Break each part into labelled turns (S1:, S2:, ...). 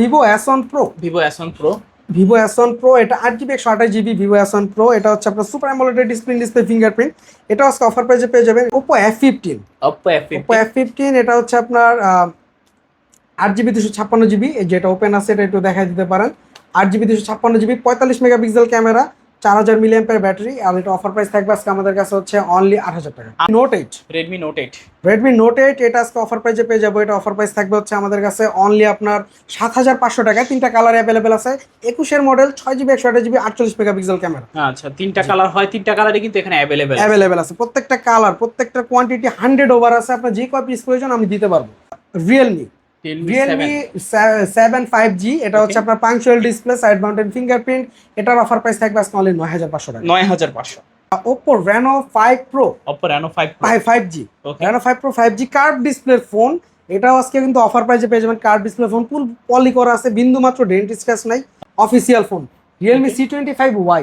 S1: Vivo S one Pro
S2: Vivo S one Pro
S1: Vivo S one Pro এটা আট GB একশো আঠাশ GB Vivo S one Pro এটা হচ্ছে আপনার super AMOLED display display fingerprint এটা আজকে অফার প্রাইসে পেয়ে যাবেন Oppo F fifteen
S2: Oppo F
S1: Oppo F fifteen এটা হচ্ছে আপনার আট জিবি দুশো ছাপ্পান্ন জিবি যেটা ওপেন আছে এটা একটু দেখা দিতে পারেন। আট জিবি দুশো ছাপ্পান্ন জিবি পঁয়তাল্লিশ মেগাপিক্সেল ক্যামেরা চার হাজার মিলিয়াম্পের ব্যাটারি আর এটা অফার প্রাইস থাকবে আজকে আমাদের কাছে হচ্ছে অনলি আট হাজার টাকা। Note eight
S2: Redmi Note eight
S1: Redmi Note eight এটা আজকে অফার প্রাইসে পেয়ে যাব। এটা অফার প্রাইস থাকবে হচ্ছে আমাদের কাছে অনলি আপনার সাত হাজার পাঁচশো টাকায় তিনটা কালার অ্যাভেলেবেল আছে। একুশের মডেল ছয় জিবি একশো আঠাশ জিবি আটচল্লিশ মেগাপিক্সেল ক্যামেরা
S2: আচ্ছা তিনটা কালার হয় তিনটা কালারই কিন্তু এখানে অ্যাভেলেবেল
S1: অ্যাভেলেবেল আছে। প্রত্যেকটা কালার প্রত্যেকটা কোয়ান্টিটি হান্ড্রেড ওভার আছে। আপনার যে কয় পিস প্রয়োজন আমি দিতে পারব। Realme Realme seven five G এটা হচ্ছে আপনার punctual display side mounted fingerprint এটার অফার প্রাইস থাকবে আজকে অনলি নয় হাজার পাঁচশো টাকা।
S2: নয় হাজার পাঁচশো।
S1: Oppo Reno five Pro
S2: Oppo Reno five
S1: five G Reno five Pro five G curve ডিসপ্লের ফোন এটাও আজকে কিন্তু অফার প্রাইসে পেয়ে যাবেন curve display phone full poly করা আছে বিন্দু মাত্র ডেন্ট স্ক্র্যাচ নাই official phone Realme C twenty five Y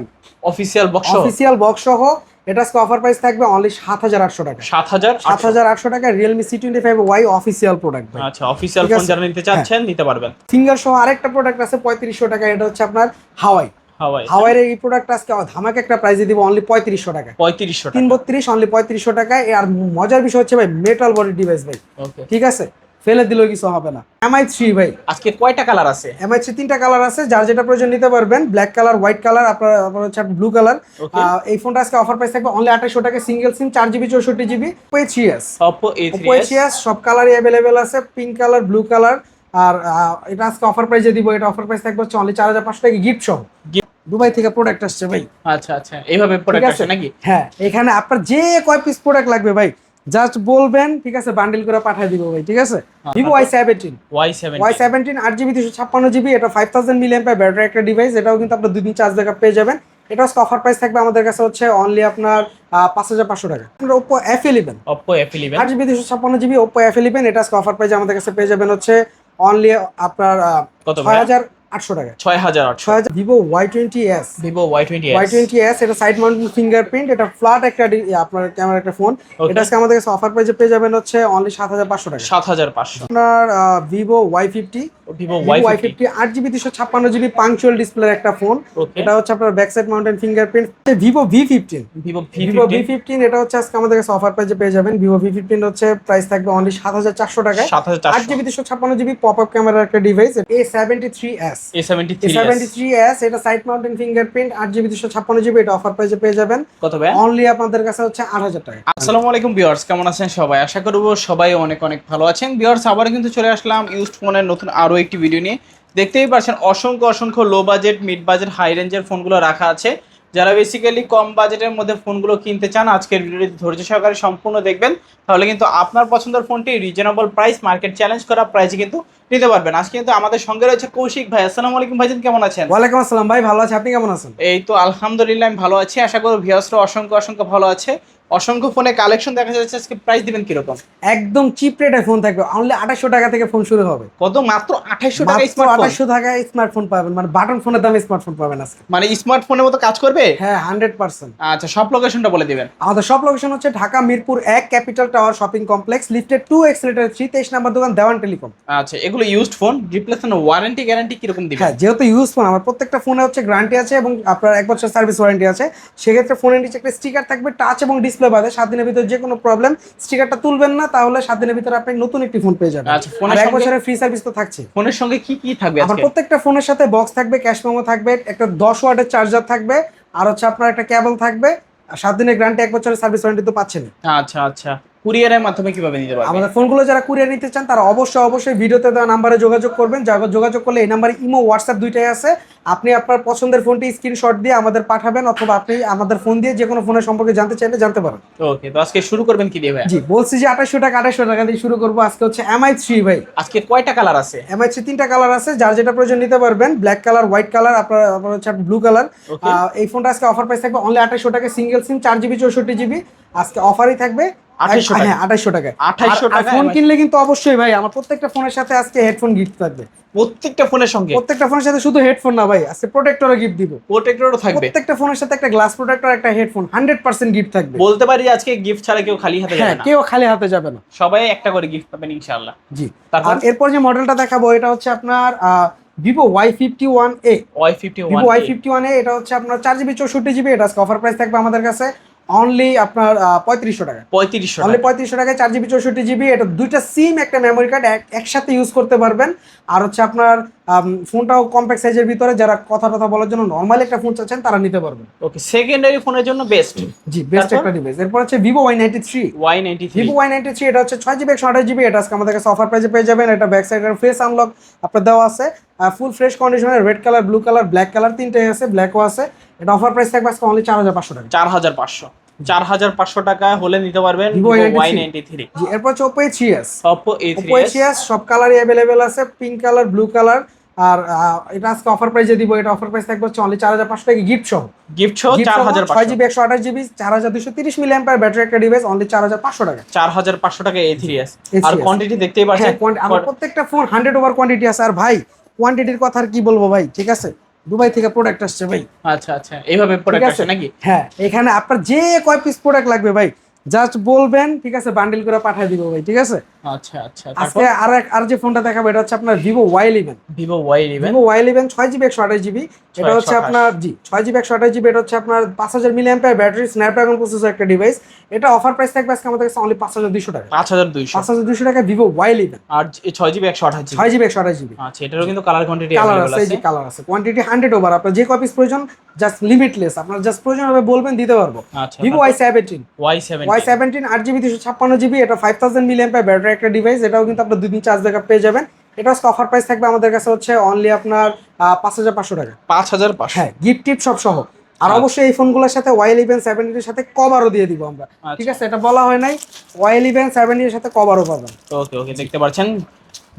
S2: official box
S1: official box সহ। এটা আজকে অফার প্রাইস থাকবে অনলি সাত হাজার আটশো টাকা।
S2: সাত হাজার
S1: সাত হাজার আটশো টাকা Realme C twenty five Y official product
S2: আচ্ছা অফিসিয়াল ফোন যারা নিতে চাচ্ছেন নিতে পারবেন।
S1: ফিঙ্গার সহ আরেকটা প্রোডাক্ট আছে পঁয়ত্রিশশো টাকা এটা হচ্ছে আপনার হাওয়াই
S2: হাওয়াই
S1: হাওয়াইয়ের এই প্রোডাক্ট আজকে ধামাকে একটা প্রাইসে দিব অনলি পঁয়ত্রিশশো টাকা।
S2: পঁয়ত্রিশশো
S1: তিন বত্রিশ অনলি পঁয়ত্রিশশো টাকায়। আর মজার বিষয় হচ্ছে ভাই মেটাল বডি ডিভাইস ভাই। ঠিক আছে? ফেলে দিলেও কিছু হবে না। এমআই থ্রি ভাই।
S2: আজকে কয়টা কালার আছে?
S1: এমআই থ্রি তিনটা কালার আছে যার যেটা প্রয়োজন নিতে পারবেন ব্ল্যাক কালার হোয়াইট কালার আপনার আপনার হচ্ছে ব্লু কালার. এই ফোনটা আজকে অফার প্রাইস থাকবে অনলি আঠাশশো টাকা সিঙ্গেল সিম চার জিবি চৌষট্টি GB three S
S2: three
S1: S সব কালারই অ্যাভেলেবেল আছে পিঙ্ক কালার ব্লু কালার আর এটা আজকে অফার প্রাইসে দিব এটা অফার প্রাইস থাকবে হচ্ছে অনলি চার হাজার পাঁচশো টাকা গিফট সহ। দুবাই থেকে প্রোডাক্ট আসছে ভাই।
S2: আচ্ছা আচ্ছা। এইভাবে প্রোডাক্ট?
S1: আছে?
S2: নাকি?
S1: হ্যাঁ এখানে আপনার যে কয় পিস প্রোডাক্ট লাগবে ভাই জাস্ট বলবেন ঠিক আছে বান্ডিল করে পাঠিয়ে দিব ভাই ঠিক আছে?
S2: হ্যাঁ,
S1: Vivo Y seventeen
S2: Y seven
S1: Y seventeen আট জিবি দুশো ছাপ্পান্ন জিবি এটা ফাইভ থাউজেন্ড মিলিয়ন পাই ব্যাটারি একটা ডিভাইস এটাও কিন্তু আপনার দুই দিন চার্জ ব্যাকআপ পেয়ে যাবেন। এটা হচ্ছে অফার প্রাইস থাকবে আমাদের কাছে হচ্ছে অনলি আপনার পাঁচ হাজার পাঁচশো টাকা। আপনার Oppo F eleven
S2: Oppo F eleven
S1: আট জিবি দুশো ছাপ্পান্ন জিবি ওপো এফ ইলেভেন এটা অফার প্রাইস আমাদের কাছে পেয়ে যাবেন হচ্ছে অনলি আপনার ছয় হাজার আটশো টাকা।
S2: ছয় হাজার আটশো।
S1: হাজার Vivo Y twenty S
S2: Vivo Y twenty
S1: Y twenty S এটা সাইড মাউন্টেন ফিঙ্গারপ্রিন্ট এটা ফ্ল্যাট একটা আপনার ক্যামেরা একটা ফোন এটা আজকে আমাদের কাছে অফার প্রাইসে পেয়ে যাবেন হচ্ছে অনলি সাত হাজার পাঁচশো টাকা।
S2: সাত হাজার পাঁচশো।
S1: আপনার Vivo Y fifty
S2: Vivo
S1: Y fifty আট জিবি দুশো ছাপ্পান্ন জিবি পাংচুয়াল ডিসপ্লের একটা ফোন এটা হচ্ছে আপনার back side mounted fingerprint Vivo V fifteen
S2: Vivo
S1: V fifteen এটা হচ্ছে আজকে আমাদের কাছে অফার প্রাইসে পেয়ে যাবেন। ভিভো ভি ফিফটিন হচ্ছে প্রাইস থাকবে অনলি সাত হাজার চারশো টাকায়।
S2: সাত হাজার
S1: আট জিবি দুশো ছাপ্পান্ন জিবি পপ আপ ক্যামেরার একটা device A seventy three S এটা সাইড মাউন্টেন ফিঙ্গারপ্রিন্ট আট জিবি দুশো ছাপ্পান্ন জিবি এটা অফার প্রাইসে পেয়ে যাবেন।
S2: কত ভাই
S1: অনলি আপনাদের কাছে হচ্ছে আট হাজার টাকা।
S2: আসসালামু আলাইকুম ভিউয়ার্স কেমন আছেন সবাই? আশা করব সবাই অনেক অনেক ভালো আছেন। ভিউয়ার্স আবার কিন্তু চলে আসলাম ইউজড ফোনের নতুন আরও একটি ভিডিও নিয়ে। দেখতেই পাচ্ছেন অসংখ্য অসংখ্য low budget mid budget high রেঞ্জের ফোনগুলো রাখা আছে। যারা বেসিক্যালি কম বাজেটের মধ্যে ফোনগুলো কিনতে চান আজকের ভিডিওটি ধৈর্য সহকারে সম্পূর্ণ দেখবেন। তাহলে কিন্তু আপনার পছন্দের ফোনটি রিজনেবল প্রাইস মার্কেট চ্যালেঞ্জ করা প্রাইসে কিন্তু নিতে পারবেন। আজকে কিন্তু আমাদের সঙ্গে রয়েছে কৌশিক ভাই। আসসালামু আলাইকুম ভাইজান কেমন আছেন?
S1: ওয়ালাইকুম আসসালাম। ভাই ভালো আছে। আপনি কেমন আছেন?
S2: এই তো আলহামদুলিল্লাহ আমি ভালো আছি। আশা করি ভিউয়ার্সরা অসংখ্য অসংখ্য ভালো আছে। অসংখ্য ফোনে কালেকশন দেখা যাচ্ছে। আজকে প্রাইস দিবেন কীরকম?
S1: একদম চিপ রেটে ফোন থাকবে। অনলি আঠাশশো টাকা থেকে ফোন শুরু হবে।
S2: কত? মাত্র আঠাইশশো টাকা স্মার্টফোন
S1: আঠাশশো টাকায় স্মার্টফোন পাবেন। মানে বাটন ফোনের দামে স্মার্টফোন পাবেন আজকে।
S2: মানে স্মার্টফোনের মতো কাজ করবে?
S1: হ্যাঁ হান্ড্রেড পার্সেন্ট
S2: আচ্ছা সব লোকেশনটা বলে দিবেন।
S1: আমাদের সব লোকেশন হচ্ছে ঢাকা মিরপুর এক capital tower shopping complex lifted to escalator three তেইশ নাম্বার দোকান দেওয়ান টেলিকম।
S2: আচ্ছা এগুলো used phone replacement warranty guarantee কীরকম দিবেন
S1: হ্যাঁ যেহেতু ইউজ ফোন আমার প্রত্যেকটা ফোনে হচ্ছে গ্যারান্টি আছে এবং আপনার এক বছর সার্ভিস ওয়ারেন্টি আছে। সেক্ষেত্রে ফোনের নিচে একটা স্টিকার থাকবে টাচ এবং ডিসপ্লে বাদে সাত দিনের ভিতরে যে কোনো প্রবলেম স্টিকারটা তুলবেন না তাহলে সাত দিনের ভিতরে আপনি নতুন একটি ফোন পেয়ে যাবেন।
S2: আচ্ছা, ফোনের
S1: এক বছরের ফ্রি সার্ভিস তো থাকছে।
S2: ফোনের সঙ্গে কি কি থাকবে
S1: আমার প্রত্যেকটা ফোনের সাথে বক্স থাকবে ক্যাশ মেমো থাকবে একটা দশ ওয়াটের চার্জার থাকবে আর হচ্ছে আপনার একটা কেবল থাকবে আর সাত দিনের গ্যারান্টি এক বছরের সার্ভিস ওয়ারেন্টি তো পাচ্ছেন
S2: আচ্ছা আচ্ছা। কুরিয়ারের মাধ্যমে কীভাবে নিতে পারবেন
S1: আমাদের ফোনগুলো যারা কুরিয়ার নিতে চান তারা অবশ্যই অবশ্যই ভিডিওতে দেওয়া নাম্বারে যোগাযোগ করবেন। যোগাযোগ করলে এই নাম্বারে ইমো হোয়াটসঅ্যাপ দুইটাই আছে। আপনি আপনার পছন্দের ফোনটি স্ক্রিনশট দিয়ে আমাদের পাঠাবেন অথবা আপনি আমাদের ফোন দিয়ে যে কোনো ফোনের সম্পর্কে জানতে চাইলে জানতে পারেন।
S2: ওকে তো আজকে শুরু করবেন কি দিয়ে ভাই
S1: জি বলছি যে আঠাশশো টাকা আঠাশশো টাকা দিয়ে শুরু করব। আজকে হচ্ছে এমআই থ্রি ভাই।
S2: আজকে কয়টা কালার আছে?
S1: এমআই থ্রি তিনটা কালার আছে। যার যেটা প্রয়োজন নিতে পারবেন ব্ল্যাক কালার হোয়াইট কালার আপনার আপনার হচ্ছে ব্লু কালার এই ফোনটা আজকে অফার প্রাইস থাকবে অনলি আঠাশশো টাকা সিঙ্গেল সিম চার জিবি চৌষট্টি জিবি আজকে অফারই থাকবে
S2: 2800 টাকা।
S1: হ্যাঁ আঠাশশো টাকা।
S2: 2800
S1: আর- আর
S2: টাকা
S1: ফোন কিনলে কিন্তু অবশ্যই ভাই আমার প্রত্যেকটা ফোনের সাথে আজকে হেডফোন গিফট থাকবে।
S2: প্রত্যেকটা ফোনের সঙ্গে?
S1: প্রত্যেকটা ফোনের সাথে শুধু হেডফোন না ভাই আজকে প্রোটেক্টরও গিফট দিব।
S2: প্রোটেক্টরও থাকবে।
S1: প্রত্যেকটা ফোনের সাথে একটা গ্লাস প্রোটেক্টর একটা হেডফোন হান্ড্রেড পার্সেন্ট গিফট থাকবে।
S2: বলতে পারি আজকে গিফট ছাড়া কেউ খালি হাতে
S1: হ্যাঁ
S2: যাবে না?
S1: কেউ খালি হাতে যাবে না।
S2: সবাই একটা করে গিফট পাবেন ইনশাআল্লাহ।
S1: জি।
S2: তারপর?
S1: এরপর যে মডেলটা দেখাবো এটা হচ্ছে আপনার Vivo Y fifty one A
S2: Y fifty
S1: Vivo Y fifty one A এটা হচ্ছে আপনার চার জিবি চৌষট্টি জিবি এটা অফার প্রাইস থাকবে আমাদের কাছে। অনলি আপনার পঁয়ত্রিশশো টাকা।
S2: পঁয়ত্রিশশো
S1: অনলি পঁয়ত্রিশশো টাকায় চার জিবি চৌষট্টি জিবি এটা দুইটা সিম একটা মেমোরি কার্ড একসাথে ইউজ করতে পারবেন। আর হচ্ছে আপনার ফোনটাও কম্প্যাক্ট সাইজের ভিতরে যারা কথা কথা বলার জন্য নর্মালি একটা ফোন চাচ্ছেন তারা নিতে পারবেন।
S2: ওকে সেকেন্ডারি ফোনের জন্য বেস্ট
S1: জি বেস্ট? একটা ডিভাইস এরপর হচ্ছে Vivo Y ninety three
S2: Y ninety three
S1: Vivo Y ninety three এটা হচ্ছে ছয় জিবি একশো আঠাশ জিবি এটা আজকে আমাদের কাছে অফার প্রাইসে পেয়ে যাবেন। এটা ব্যাক সাইডের ফেস আনলক আপনার দেওয়া আছে। ফুল ফ্রেশ কন্ডিশনের red colour blue colour black colour তিনটাই আছে ব্ল্যাকও আছে। এটা অফার প্রাইস থাকবে আজকে অনলি চার হাজার পাঁচশো টাকা।
S2: চার হাজার পাঁচশো। চার হাজার পাঁচশো টাকা হলে নিতে পারবেন ওয়াই নাইনটি থ্রি
S1: এরপর হচ্ছে ওপো এস ওপো এস সব কালারই অ্যাভেলেবেল আছে পিঙ্ক কালার ব্লু কালার আর এটা আজকে অফার প্রাইসে দিব এটা অফার প্রাইস থাকবে হচ্ছে অনলি চার হাজার পাঁচশো টাকা গিফট সহ
S2: গিফট সহ চার হাজার
S1: ছয় জিবি একশো আঠাশ জিবি চার হাজার দুশো তিরিশ মিলি অ্যাম্পার ব্যাটারি একটা ডিভাইস অনলি চার হাজার পাঁচশো টাকা
S2: চার হাজার পাঁচশো টাকা এ থ্রি এস আর কোয়ান্টিটি দেখতেই
S1: হ্যাঁ
S2: পাচ্ছেন
S1: আমার প্রত্যেকটা ফোন হান্ড্রেড ওভার কোয়ান্টিটি আছে। আর ভাই কোয়ান্টিটির কথা আর কি বলব ভাই ঠিক আছে? দুবাই থেকে প্রোডাক্ট আসছে ভাই।
S2: আচ্ছা আচ্ছা। এইভাবে প্রোডাক্ট।
S1: আছে?
S2: নাকি?
S1: হ্যাঁ এখানে আপনার যে কয় পিস প্রোডাক্ট লাগবে ভাই জাস্ট বলবেন ঠিক আছে বান্ডিল করে পাঠিয়ে দিব ভাই ঠিক আছে?
S2: আচ্ছা আচ্ছা।
S1: আজকে আর আর যে ফোনটা দেখাবো এটা হচ্ছে আপনার Vivo Y eleven
S2: Vivo Y eleven
S1: Vivo Y eleven ছয় জিবি একশো আঠাশ জিবি এটা হচ্ছে আপনার জি ছয় জিবি একশো আঠাশ জিবি এটা হচ্ছে আপনার পাঁচ হাজার milliampere battery Snapdragon processor একটা ডিভাইস এটা অফার প্রাইস থাকবে আজকে আমাদের কাছে অনলি পাঁচ হাজার দুশো টাকা।
S2: পাঁচ হাজার দুইশো।
S1: পাঁচ হাজার দুশো টাকা ভিভো ওয়াই ইলেভেন
S2: আর ছয় জিবি একশো আঠাশ
S1: ছয় জিবি একশো আঠাশ জিবি
S2: আচ্ছা এটারও কিন্তু কালার কোয়ান্টিটি
S1: কালার আছে যে কালার আছে। কোয়ান্টিটি হান্ড্রেড ওভার আপনার যে কপিস প্রয়োজন জাস্ট লিমিটলেস আপনার জাস্ট প্রয়োজন হবে বলবেন দিতে পারব।
S2: আচ্ছা
S1: Vivo Y seventeen
S2: Y seven
S1: Y seventeen আট জিবি দুশো ছাপ্পান্ন জিবি এটা ফাইভ থাউজেন্ড মিলি ব্যাটারি একটা ডিভাইস এটাও কিন্তু আপনার দুই দিন চার্জ ব্যাকআপ পেয়ে যাবেন। এটা আজকে অফার প্রাইস থাকবে আমাদের কাছে হচ্ছে অনলি আপনার পাঁচ হাজার পাঁচশো টাকা।
S2: পাঁচ হাজার পাঁচশো।
S1: হ্যাঁ গিফট টিপ সব সহ। আর
S2: আচ্ছা।
S1: অবশ্যই এই ফোনগুলোর সাথে ওয়াই ইলেভেন সেভেন্টির সাথে কভারও দিয়ে দিব আমরা। ঠিক আছে? এটা বলা হয় নাই। ওয়াই ইলেভেন সেভেন্টির সাথে কভারও পাবেন।
S2: ওকে ওকে দেখতে পাচ্ছেন।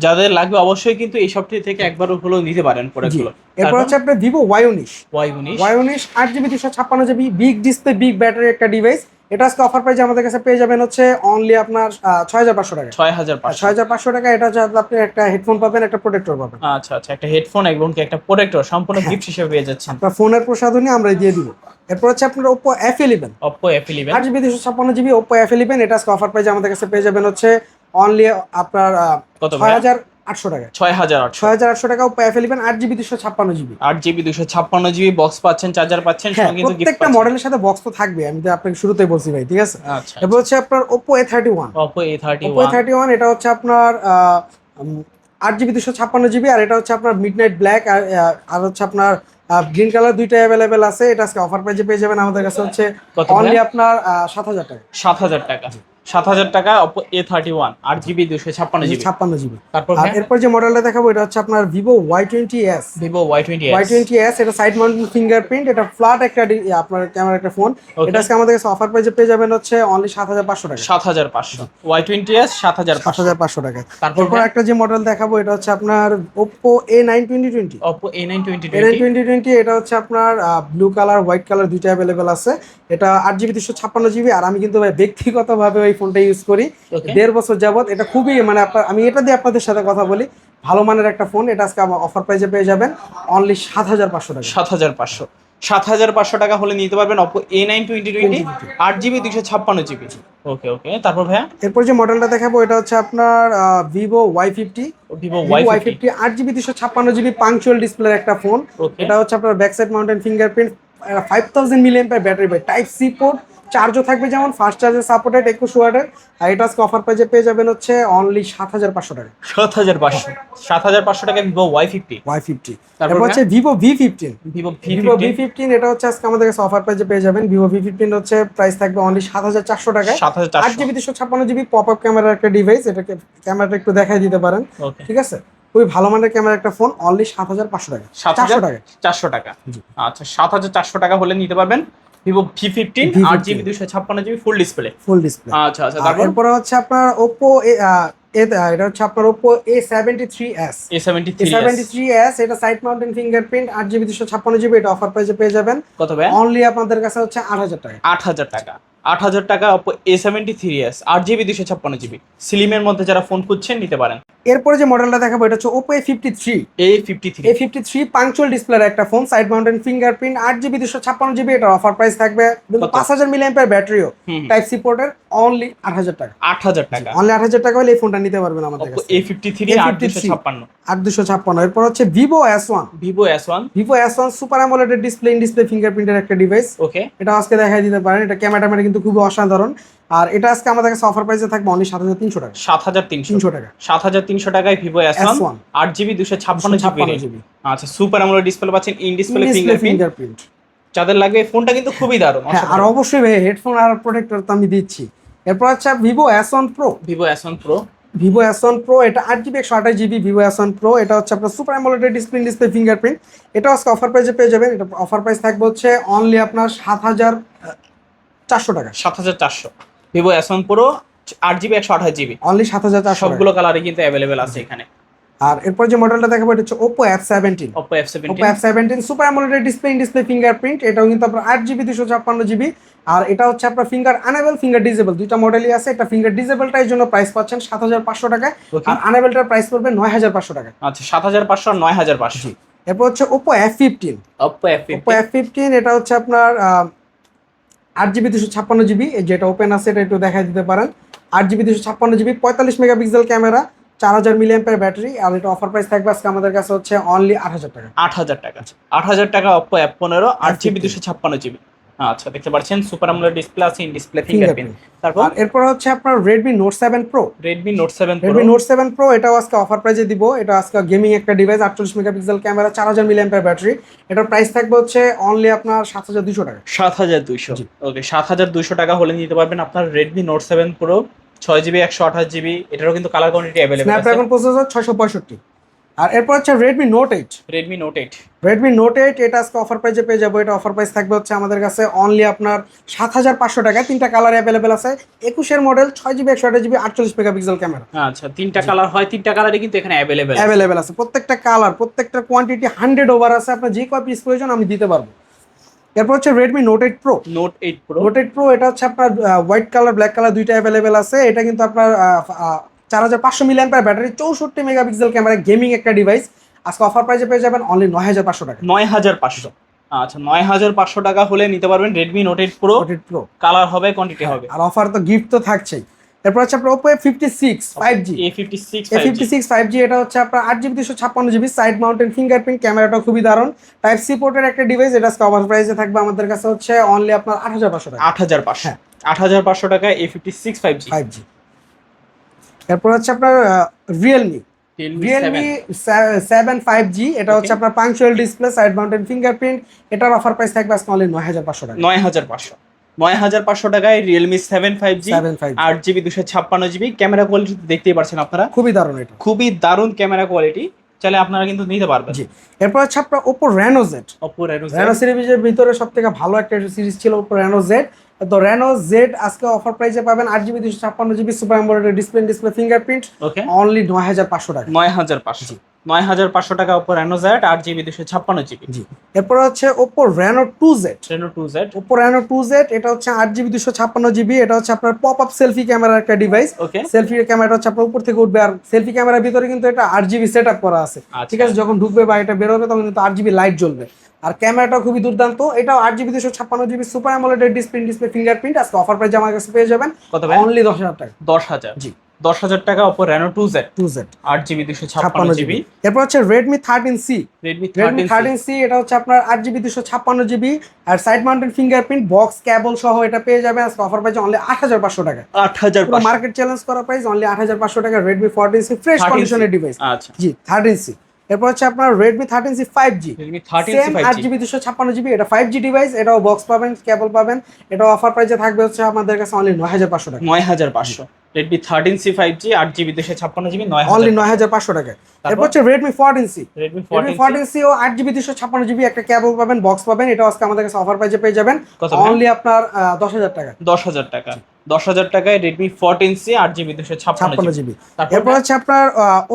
S2: যাদের লাগবে অবশ্যই কিন্তু এই সবটি থেকে একবার হলেও নিতে পারেন প্রোডাক্টগুলো
S1: এরপর হচ্ছে আপনার ভিভো ওয়াই উনিশ
S2: ওয়াই উনিশ
S1: ওয়াই উনিশ আট জিবি দুশো ছাপ্পান্ন GB big display big battery একটা ডিভাইস এটা আজকে অফার প্রাইস আমাদের কাছে পেয়ে যাবেন হচ্ছে অনলি আপনার ছয় হাজার পাঁচশো টাকা।
S2: ছয় হাজার
S1: ছয় হাজার পাঁচশো টাকা এটা হচ্ছে আপনি একটা হেডফোন পাবেন একটা প্রোটেক্টর পাবেন।
S2: আচ্ছা আচ্ছা একটা হেডফোন এবং কি একটা প্রোটেক্টর সম্পূর্ণ
S1: হ্যাঁ।
S2: গিফট হিসেবে পেয়ে যাচ্ছেন।
S1: আপনার ফোনের প্রসাধনী আমরা দিয়ে দিব। এরপর হচ্ছে আপনার Oppo F eleven
S2: Oppo F eleven
S1: আট জিবি দুশো ছাপ্পান্ন জিবি ওপো এফ ইলেভেন এটা আজকে অফার প্রাইস আমাদের কাছে পেয়ে যাবেন হচ্ছে অনলি আপনার
S2: কত
S1: ছয় হাজার আটশো টাকা।
S2: ছয় হাজার
S1: ছয় হাজার আটশো টাকা ওপো এফ ইলেভেন আট জিবি দুশো ছাপ্পান্ন জিবি।
S2: আট জিবি দুশো ছাপ্পান্ন জিবি বক্স পাচ্ছেন চার্জার পাচ্ছেন
S1: হ্যাঁ প্রত্যেকটা মডেলের সাথে বক্স তো থাকবে আমি তো আপনাকে শুরুতেই বলছি ভাই ঠিক আছে?
S2: আচ্ছা
S1: এরপর হচ্ছে আপনার Oppo A thirty one
S2: Oppo A thirty
S1: Oppo thirty one এটা হচ্ছে আপনার আট জিবি দুশো ছাপ্পান্ন জিবি আর এটা হচ্ছে আপনার মিড নাইট ব্ল্যাক আর আর হচ্ছে আপনার গ্রিন কালার দুইটা অ্যাভেলেবেল আছে এটা আজকে অফার প্রাইজে পেয়ে যাবেন আমাদের কাছে হচ্ছে অনলি আপনার সাত হাজার টাকা।
S2: সাত হাজার টাকা। সাত হাজার টাকা এ থার্টি ওয়ান আট জিবি দুশো ছাপ্পান্ন জিবি
S1: ছাপ্পান্ন জিবি
S2: তারপর
S1: এরপর যে মডেলটা দেখাবো এটা হচ্ছে আপনার Vivo Y twenty S
S2: Vivo Y twenty
S1: Y twenty S এটা সাইড মাউন্টেন ফিঙ্গারপ্রিন্ট এটা ফ্ল্যাট একটা আপনার ক্যামেরা একটা ফোন এটা আজকে আমাদের কাছে অফার প্রাইজে পেয়ে যাবেন হচ্ছে অনলি সাত হাজার পাঁচশো টাকা।
S2: সাত হাজার পাঁচশো। ওয়াই টোয়েন্টি এস সাত হাজার
S1: সাত হাজার পাঁচশো টাকা।
S2: তারপর
S1: তারপর একটা যে মডেল দেখাবো এটা হচ্ছে আপনার Oppo A nine twenty twenty
S2: Oppo A nine twenty
S1: A nine twenty twenty এটা হচ্ছে আপনার ব্লু কালার হোয়াইট কালার দুইটা অ্যাভেলেবেল আছে। এটা আট জিবি দুশো ছাপ্পান্ন জিবি আর আমি কিন্তু ভাই ব্যক্তিগতভাবে ওই ফোনটা ইউজ করি। দেড় বছর যাবত এটা খুবই মানে আপনার আমি এটা দিয়ে আপনাদের সাথে কথা বলি। ভালো মানের একটা ফোন এটা আজকে আমার অফার প্রাইজে পেয়ে যাবেন অনলি সাত হাজার পাঁচশো টাকা।
S2: সাত হাজার পাঁচশো। সাত হাজার পাঁচশো টাকা হলে নিতে পারবেন Oppo A nine twenty twenty আট জিবি দুশো ছাপ্পান্ন জিবি ওকে ওকে তারপর ভাইয়া?
S1: এরপর যে মডেলটা দেখাবো এটা হচ্ছে আপনার Vivo Y fifty
S2: Vivo Y fifty
S1: আট জিবি দুশো ছাপ্পান্ন জিবি পাংচুয়াল ডিসপ্লের একটা ফোন এটা হচ্ছে আপনার back side mounted fingerprint five thousand milliampere battery by type C port চার্জও থাকবে যেমন ফাস্ট চার্জের সাপোর্টেড একুশ ওয়ার্ডের আর এটা আজকে অফার প্রাইজে পেয়ে যাবেন হচ্ছে অনলি সাত হাজার পাঁচশো টাকা।
S2: সাত হাজার পাঁচশো। সাত হাজার পাঁচশো টাকা Vivo Y fifty
S1: Y fifty
S2: তারপর
S1: হচ্ছে Vivo V fifteen
S2: Vivo
S1: Vivo V fifteen এটা হচ্ছে আজকে আমাদের কাছে অফার প্রাইজে পেয়ে যাবেন। ভিভো ভি ফিফটিন হচ্ছে প্রাইস থাকবে অনলি সাত হাজার চারশো টাকায়।
S2: সাত হাজার
S1: আট জিবি দুশো ছাপ্পান্ন জিবি পপ আপ ক্যামেরার একটা ডিভাইস এটাকে ক্যামেরাটা একটু দেখাই দিতে পারেন। ঠিক আছে? খুবই ভালো মানের ক্যামেরা একটা ফোন অনলি সাত হাজার পাঁচশো টাকা
S2: সাত
S1: চারশো
S2: হাজার
S1: টাকা
S2: চারশো টাকা। আচ্ছা সাত হাজার চারশো টাকা হলে নিতে পারবেন। ভিভো ভি ফিফটিন আট জিবি দুশো ছাপ্পান্ন GB full display
S1: full display
S2: আচ্ছা আচ্ছা তারপর?
S1: হচ্ছে আপনার ওপো এটা হচ্ছে আপনার Oppo A seventy three S
S2: A seventy three
S1: S এটা সাইড মাউন্টেন ফিঙ্গারপ্রিন্ট আট জিবি দুশো ছাপ্পান্ন জিবি এটা অফার প্রাইসে পেয়ে যাবেন।
S2: কত ভাই
S1: অনলি আপনাদের কাছে হচ্ছে আট হাজার টাকা।
S2: আট হাজার টাকা। আট হাজার টাকা এ সেভেন্টি থ্রি এস আট জিবি দুশো ছাপ্পান্ন জিবি। স্লিমের মধ্যে যারা ফোন খুঁজছেন নিতে পারেন।
S1: এরপরে যে মডেলটা দেখাবো এটা হচ্ছে Oppo A fifty three
S2: A fifty three
S1: A fifty three punctual ডিসপ্লের একটা ফোন সাইড মাউন্টেন ফিঙ্গারপ্রিন্ট আট জিবি দুশো ছাপ্পান্ন জিবি এটা অফার প্রাইস থাকবে। পাঁচ হাজার মিলিয়ান ব্যাটারিও। টাইপ সি পোর্টের অনলি আট হাজার টাকা।
S2: আট হাজার টাকা।
S1: অনলি আট হাজার টাকা হলে এই ফোনটা নিতে পারবেন আমাদের কাছে
S2: এ ফিফটি থ্রি আট দুশো ছাপ্পান্ন।
S1: আট দুশো ছাপ্পান্ন। এরপর হচ্ছে Vivo S one
S2: Vivo S one
S1: Vivo S one super AMOLED display in display ফিঙ্গারপ্রিন্টের একটা ডিভাইস
S2: ওকে
S1: এটা আজকে দেখাই দিতে পারেন। এটা ক্যামেরা ট্যামেরা কিন্তু খুবই অসাধারণ। আর এটা আজকে আমাদের কাছে অফার প্রাইসে থাকবে অনলি সাত হাজার তিনশো টাকা।
S2: সাত হাজার তিনশো।
S1: টাকা।
S2: সাত হাজার তিনশো টাকায় ভিভো এস ওয়ান আট জিবি দুশো ছাপ্পান্ন জিবি আচ্ছা সুপার আমোলেড ডিসপ্লে পাচ্ছেন ইন ডিসপ্লে ফিঙ্গারপ্রিন্ট যাদের লাগবে ফোনটা কিন্তু খুবই দারুণ
S1: হ্যাঁ আর অবশ্যই ভাই হেডফোন আর প্রোটেক্টর তো আমি দিচ্ছি। এরপর হচ্ছে Vivo S one pro
S2: Vivo S one pro
S1: Vivo S one pro এটা আট জিবি একশো আঠাশ GB Vivo S one pro এটা হচ্ছে আপনার super AMOLED display display fingerprint এটা আজকে অফার প্রাইসে পেয়ে যাবেন। এটা অফার প্রাইস থাকবে হচ্ছে অনলি আপনার সাত হাজার চারশো টাকা।
S2: সাত হাজার চারশো। ভিভো এস ওয়ান প্রো আট জিবি একশো আঠাশ জিবি
S1: অনলি সাত হাজার চারশো
S2: সবগুলো কালারে কিন্তু অ্যাভেলেবেল আছে এখানে।
S1: আর এরপর যে মডেলটা দেখাবো এটা হচ্ছে Oppo F seventeen
S2: Oppo F
S1: Oppo
S2: seventeen
S1: F seventeen super AMOLED display in display fingerprint এটাও কিন্তু আপনার আট জিবি দুশো ছাপ্পান্ন জিবি আর এটা হচ্ছে আপনার ফিঙ্গার আনেবল ফিঙ্গার ডিজেবল দুইটা মডেলই আছে এটা ফিঙ্গার ডিজেবলটার জন্য প্রাইস পাচ্ছেন সাত হাজার পাঁচশো
S2: Okay.
S1: আর আনেবলটার প্রাইস পড়বে নয় হাজার পাঁচশো টাকা
S2: আচ্ছা সাত হাজার পাঁচশো আর নয় হাজার পাঁচশো।
S1: এরপর হচ্ছে Oppo F fifteen
S2: Oppo F
S1: Oppo F fifteen এটা হচ্ছে আপনার আট জিবি দুশো ছাপ্পান্ন জিবি যেটা ওপেন আছে এটা একটু দেখাই দিতে পারেন। আট জিবি দুশো ছাপ্পান্ন জিবি পঁয়তাল্লিশ মেগাপিক্সেল ক্যামেরা চার হাজার মিলিয়াম্পের ব্যাটারি আর এটা অফার প্রাইস থাকবে আজকে আমাদের কাছে হচ্ছে অনলি আট হাজার টাকা।
S2: আট হাজার টাকা। আট হাজার টাকা ওপো এফ পনেরো আট জিবি দুশো ছাপ্পান্ন জিবি আচ্ছা দেখতে পাচ্ছেন সুপার আমোলেড ডিসপ্লে আছে ইন ডিসপ্লে ফিঙ্গারপ্রিন্ট তারপর?
S1: এরপর হচ্ছে আপনার Redmi Note seven pro
S2: Redmi Note seven pro
S1: Redmi Note seven pro এটাও আজকে অফার প্রাইসে দিব। এটা আজকে গেমিং একটা ডিভাইস আটচল্লিশ মেগাপিক্সেল ক্যামেরা চার হাজার মিলিয়াম্পের ব্যাটারি এটার প্রাইস থাকবে হচ্ছে অনলি আপনার সাত হাজার দুশো টাকা।
S2: সাত হাজার দুইশো।
S1: জি।
S2: ওকে সাত হাজার দুইশো টাকা হলে নিতে পারবেন আপনার রেডমি নোট সেভেন প্রো ছয় জিবি একশো আঠাশ জিবি এটারও কিন্তু কালার কোয়ান্টিটি অ্যাভেলেবল আছে।
S1: স্ন্যাপড্রাগন প্রসেসর ছয়শো পঁয়ষট্টি। আর এরপর হচ্ছে Redmi Note eight
S2: Redmi Note eight
S1: Redmi Note eight এটা আজকে অফার প্রাইসে পেয়ে যাব। এটা অফার প্রাইস থাকবে হচ্ছে আমাদের কাছে অনলি আপনার সাত হাজার পাঁচশো টাকা তিনটা কালার অ্যাভেলেবেল আছে। একুশের মডেল ছয় জিবি একশো আঠাশ জিবি আটচল্লিশ মেগাপিক্সেল ক্যামেরা
S2: আচ্ছা তিনটা কালার হয়। তিনটা কালারই কিন্তু এখানে অ্যাভেলেবেল
S1: অ্যাভেলেবেল আছে। প্রত্যেকটা কালার প্রত্যেকটা কোয়ান্টিটি হান্ড্রেড ওভার আছে। আপনার যে কয় পিস প্রয়োজন আমি দিতে পারব। এরপর হচ্ছে Redmi Note eight pro
S2: Note eight pro
S1: Note eight pro এটা হচ্ছে আপনার হোয়াইট কালার ব্ল্যাক কালার দুইটা অ্যাভেলেবেল আছে। এটা কিন্তু আপনার চার হাজার পাঁচশো মিলিয়ন ব্যাটারি চৌষট্টি মেগাপিক্সেল ক্যামেরা গেমিং একটা ডিভাইস আজকে অফার প্রাইসে পেয়ে যাবেন অনলি নয় হাজার পাঁচশো টাকা।
S2: নয় হাজার পাঁচশো। আচ্ছা নয় হাজার পাঁচশো টাকা হলে নিতে পারবেন Redmi Note eight pro
S1: pro
S2: colour হবে কোয়ান্টিটি হবে।
S1: আর অফার তো গিফট তো থাকছেই। এরপর হচ্ছে আপনার Oppo fifty six five G
S2: A fifty six
S1: A fifty six five G এটা হচ্ছে আপনার আট জিবি দুশো ছাপ্পান্ন জিবি সাইড মাউন্টেন ফিঙ্গারপ্রিন্ট ক্যামেরাটা খুবই দারুণ। টাইপ সি পোর্টের একটা ডিভাইস এটা আজকে অফার প্রাইসে থাকবে আমাদের কাছে হচ্ছে অনলি আপনার আট হাজার পাঁচশো টাকা।
S2: আট হাজার পাঁচশো।
S1: হ্যাঁ।
S2: আট হাজার পাঁচশো টাকায় A fifty six five G
S1: five G এরপর হচ্ছে আপনার Realme Realme seven five G এটা হচ্ছে আপনার punch hole display side mounted fingerprint এটার অফার প্রাইস থাকবে আজকে অনলি নয় হাজার পাঁচশো টাকা।
S2: নয় হাজার পাঁচশো। নয় হাজার পাঁচশো টাকায় রিয়েলমি সেভেন ফাইভ জি আট জিবি দুশো ছাপ্পান্ন জিবি ক্যামেরা কোয়ালিটি দেখতেই পারছেন আপনারা।
S1: খুবই দারুণ এটা।
S2: খুবই দারুণ ক্যামেরা কোয়ালিটি চাইলে আপনারা কিন্তু নিতে পারবেন।
S1: জি। এরপর হচ্ছে আপনার Oppo Reno Z
S2: Oppo Reno
S1: Reno সিরিজের ভিতরে সব থেকে ভালো একটা সিরিজ ছিল ওপো রেনো জেড তো রেনো জেড আজকে অফার প্রাইসে পাবেন আট জিবি দুশো ছাপ্পান্ন GB super display display fingerprint
S2: okay
S1: only নয় হাজার পাঁচশো টাকা।
S2: নয় হাজার পাঁচশো। নয় হাজার পাঁচশো টাকা অপো রেনো জেড আট জিবি দুশো ছাপ্পান্ন জিবি।
S1: জি। এরপর হচ্ছে Oppo Reno two Z
S2: Reno two Z
S1: Oppo Reno two Z এটা হচ্ছে আট জিবি দুশো ছাপ্পান্ন জিবি এটা হচ্ছে আপনার পপ আপ সেলফি ক্যামেরার একটা ডিভাইস
S2: ওকে
S1: সেলফি ক্যামেরাটা হচ্ছে আপনার উপর থেকে উঠবে আর সেলফি ক্যামেরার ভিতরে কিন্তু এটা আট জিবি সেট আপ করা আছে।
S2: আচ্ছা।
S1: ঠিক আছে যখন ঢুকবে বা এটা বেরোবে তখন কিন্তু আট জিবি লাইট জ্বলবে। আর ক্যামেরাটা খুবই দুর্দান্ত এটাও আট জিবি দুশো ছাপ্পান্ন GB super AMOLED display display fingerprint আজকে অফার প্রাইস আমার কাছে পেয়ে যাবেন।
S2: কত
S1: অনলি দশ হাজার টাকা।
S2: দশ হাজার।
S1: জি।
S2: দশ হাজার টাকা Oppo Reno two Z
S1: two Z
S2: আট জিবি দুশো ছাপ্পান্ন জিবি
S1: এরপর হচ্ছে Redmi thirteen C
S2: Redmi
S1: Redmi thirteen C এটা হচ্ছে আপনার আট জিবি দুশো ছাপ্পান্ন জিবি আর side mounted fingerprint box cable সহ এটা পেয়ে যাবেন। আজকে অফার প্রাইস অনলি আট হাজার পাঁচশো টাকা।
S2: আট হাজার
S1: মার্কেট চ্যালেঞ্জ করা প্রাইস অনলি আট হাজার পাঁচশো টাকা Redmi fourteen C fresh
S2: 13C
S1: কন্ডিশনের ডিভাইস
S2: আচ্ছা।
S1: জি থার্টিন সি এরপর হচ্ছে আপনার Redmi thirteen C five G same আট জিবি দুশো ছাপ্পান্ন জিবি এটা ফাইভ জি ডিভাইস এটাও বক্স পাবেন কেবল পাবেন। এটা অফার প্রাইসে থাকবে হচ্ছে আমাদের কাছে অনলি নয় হাজার পাঁচশো টাকা।
S2: নয় হাজার পাঁচশো। Redmi thirteen C five G আট জিবি দুশো ছাপ্পান্ন জিবি নয়
S1: অনলি নয় হাজার পাঁচশো টাকা। এরপর হচ্ছে Redmi fourteen C
S2: Redmi fourteen
S1: C ও আট জিবি দুশো ছাপ্পান্ন জিবি একটা কেবল পাবেন বক্স পাবেন এটা আজকে আমাদের কাছে অফার প্রাইসে পেয়ে যাবেন। অনলি আপনার দশ হাজার টাকা।
S2: দশ হাজার টাকা। দশ হাজার টাকায় রেডমি ফোরটিন সি আট জিবি দুশো ছাপ্পান্ন জিবি
S1: এরপর হচ্ছে আপনার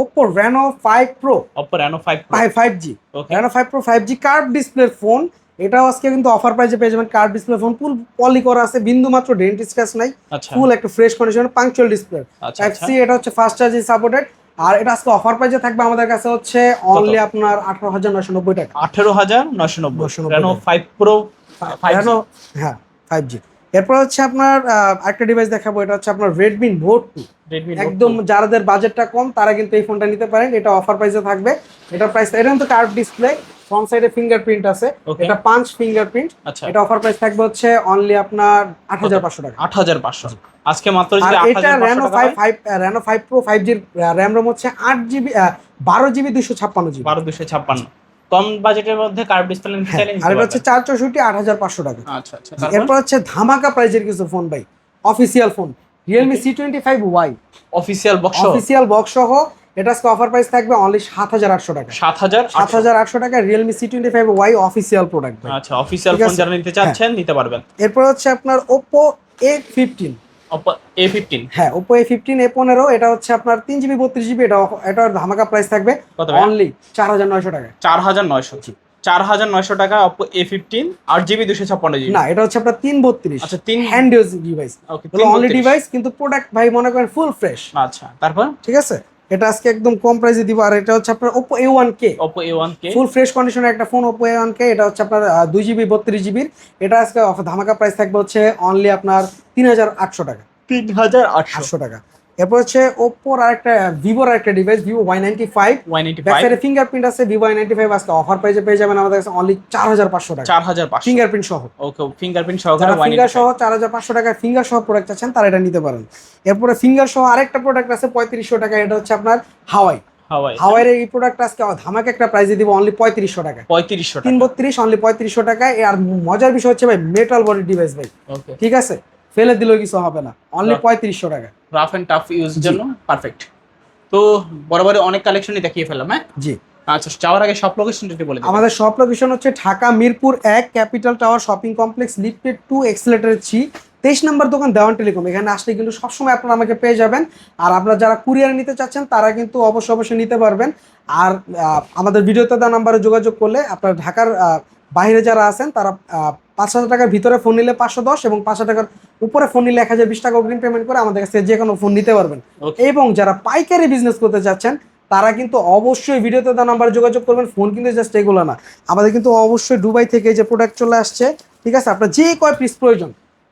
S1: Oppo Reno five pro
S2: Oppo Reno five
S1: five G Reno five pro five G curve ডিসপ্লের ফোন এটাও আজকে কিন্তু অফার প্রাইসে পেয়ে যাবেন। কার্ড ডিসপ্লে ফোন ফুল পলি করা আছে বিন্দু মাত্র ডেন্ট স্ক্র্যাচ নাই।
S2: আচ্ছা।
S1: ফুল একটা fresh condition punch hole display
S2: আচ্ছা
S1: টাইপ
S2: আচ্ছা
S1: সি এটা হচ্ছে ফাস্ট চার্জিং সাপোর্টেড আর এটা আজকে অফার প্রাইসে থাকবে আমাদের কাছে হচ্ছে অনলি আপনার আঠারো হাজার নয়শো নব্বই টাকা।
S2: আঠেরো হাজার নয়শো নব্বই।
S1: 990
S2: রেনো ফাইভ প্রো
S1: হ্যাঁ ফাইভ জি এরপর হচ্ছে আপনার আরেকটা ডিভাইস দেখাবো এটা হচ্ছে আপনার রেডমি নোট টু একদম যাদের বাজেটটা কম তারা কিন্তু এই ফোনটা নিতে পারেন। এটা অফার প্রাইসে থাকবে। এটা প্রাইস এটা কিন্তু কার্ভ ডিসপ্লে ফ্রন্ট সাইডে ফিঙ্গারপ্রিন্ট আছে। এটা পাঁচ ফিঙ্গারপ্রিন্ট
S2: আচ্ছা।
S1: এটা অফার প্রাইস থাকবে হচ্ছে অনলি আপনার আট হাজার পাঁচশো টাকা।
S2: আট হাজার পাঁচশো। আজকে মাত্র যদি আট
S1: এটা
S2: হাজার
S1: Reno five five Reno five pro five জির র্যাম রোম হচ্ছে আট জিবি বারো জিবি দুশো ছাপ্পান্ন জিবি
S2: বারো দুশো ছাপ্পান্ন। কম বাজেটের মধ্যে কার্ভ ডিসপ্লে নিতে চাইলে
S1: আর এটা হচ্ছে
S2: পারবেন।
S1: চার চৌষট্টি আট হাজার পাঁচশো টাকা।
S2: আচ্ছা আচ্ছা।
S1: এরপর হচ্ছে ধামাকা প্রাইজের কিছু ফোন ভাই official phone Realme C twenty five Y
S2: official box
S1: official box সহ এটা আজকে অফার প্রাইস থাকবে অনলি সাত হাজার আটশো টাকা।
S2: সাত হাজার
S1: সাত হাজার আটশো টাকা Realme C twenty five Y official product
S2: আচ্ছা অফিসিয়াল ফোন যারা নিতে চাচ্ছেন নিতে পারবেন।
S1: এরপর হচ্ছে আপনার Oppo A fifteen
S2: Oppo A15
S1: হ্যাঁ ওপো এ ফিফটিন এ পনেরো এটা হচ্ছে আপনার তিন জিবি বত্রিশ জিবি এটা এটার ধামাকা প্রাইস থাকবে অনলি চার হাজার নয়শো টাকা।
S2: চার হাজার নয়শো। চার হাজার নয়শো টাকা Oppo A15 আট জিবি দুশো ছাপ্পান্ন জিবি।
S1: না এটা হচ্ছে আপনার তিন বত্রিশ।
S2: আচ্ছা তিন
S1: hand use device
S2: okay
S1: only device কিন্তু প্রোডাক্ট ভাই মনে করেন ফুল ফ্রেশ
S2: আচ্ছা তারপর?
S1: ঠিক আছে? এটা আজকে একদম কম প্রাইসে দিব আর এটা হচ্ছে আপনার Oppo A one K
S2: Oppo A1K
S1: full fresh কন্ডিশনের একটা phone Oppo A one K এটা হচ্ছে আপনার আহ, দুই জিবি বত্রিশ জিবির এটা আজকে ধামাকা প্রাইস থাকবে হচ্ছে অনলি আপনার তিন হাজার আটশো টাকা।
S2: তিন হাজার আটশো।
S1: আটশো টাকা। এরপর হচ্ছে ওপ্পোর আরেকটা ভিভোর আরেকটা device Vivo Y ninety five
S2: Y ninety five
S1: fingerprint আছে ভিভো ওয়াই নাইনটি ফাইভ আজকে অফার প্রাইসে পেয়ে যাবেন আমাদের কাছে অনলি চার হাজার পাঁচশো টাকা।
S2: চার হাজার পাঁচশো।
S1: ফিঙ্গারপ্রিন্ট সহ।
S2: ওকে ফিঙ্গারপ্রিন্ট সহ
S1: ফিঙ্গার সহ চার হাজার পাঁচশো টাকা ফিঙ্গার সহ প্রোডাক্ট আছেন তারা এটা নিতে পারেন। এরপরে ফিঙ্গার সহ আরেকটা প্রোডাক্ট আছে পঁয়ত্রিশশো টাকা এটা হচ্ছে আপনার হাওয়াই
S2: হাওয়াই
S1: হাওয়াইয়ের এই প্রোডাক্ট আজকে ধামাকে একটা প্রাইসে দিব অনলি পঁয়ত্রিশশো টাকা
S2: পঁয়ত্রিশশো
S1: তিন
S2: টাকা
S1: বত্রিশ অনলি পঁয়ত্রিশশো টাকায়। আর মজার বিষয় হচ্ছে ভাই মেটাল বডি ডিভাইস ভাই।
S2: ওকে
S1: ঠিক আছে? ফেলে দিলেও কিছু হবে না। অনলি পঁয়ত্রিশশো টাকা।
S2: রাফ এন্ড টাফ ইউজের জন্য পারফেক্ট তো বরাবরই অনেক কালেকশনই দেখিয়ে ফেললাম হ্যাঁ?
S1: জি।
S2: আচ্ছা যাওয়ার আগে সব লোকেশন যদি বলে দিন
S1: আমাদের শপ লোকেশন হচ্ছে ঢাকা মিরপুর এক capital tower shopping complex lifted to escalator three তেইশ নম্বর দোকান দেওয়ান টেলিকম। এখানে আসলে কিন্তু সবসময় আপনারা আমাকে পেয়ে যাবেন। আর আপনারা যারা কুরিয়ার নিতে চাচ্ছেন তারা কিন্তু অবশ্যই অবশ্যই নিতে পারবেন। আর আমাদের ভিডিওতে দেওয়া নাম্বারে যোগাযোগ করলে আপনার ঢাকার বাইরে যারা আছেন তারা পাঁচ হাজার টাকার ভিতরে ফোন নিলে পাঁচশো দশ এবং পাঁচ হাজার টাকার উপরে ফোন নিলে এক হাজার বিশ টাকা অগ্রিম পেমেন্ট করে আমাদের কাছে যে কোনো ফোন নিতে পারবেন। এবং যারা পাইকারি বিজনেস করতে চাচ্ছেন তারা কিন্তু অবশ্যই ভিডিওতে দেওয়া নাম্বারে যোগাযোগ করবেন ফোন কিন্তু জাস্ট এগুলো না। আমাদের কিন্তু অবশ্যই দুবাই থেকে যে প্রোডাক্ট চলে আসছে ঠিক আছে? আপনার যে কয় পিস প্রয়োজন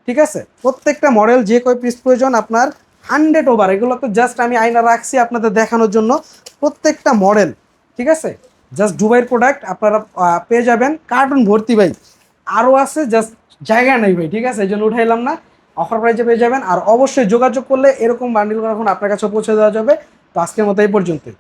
S1: ঠিক আছে? প্রত্যেকটা মডেল যে কয় পিস প্রয়োজন আপনার হান্ড্রেড ওভার এগুলো তো জাস্ট আমি আয়না রাখছি আপনাদের দেখানোর জন্য। প্রত্যেকটা মডেল ঠিক আছে? জাস্ট ডুবাইয়ের প্রোডাক্ট আপনারা পেয়ে যাবেন। কার্টুন ভর্তি ভাই। আরও আছে জাস্ট জায়গা নেই ভাই, ঠিক আছে? এই জন্য উঠাইলাম না। অফার প্রাইজে পেয়ে যাবেন। আর অবশ্যই যোগাযোগ করলে এরকম বান্ডিল করা ফোন আপনার কাছে পৌঁছে দেওয়া যাবে। তো আজকের মতো এই পর্যন্তই।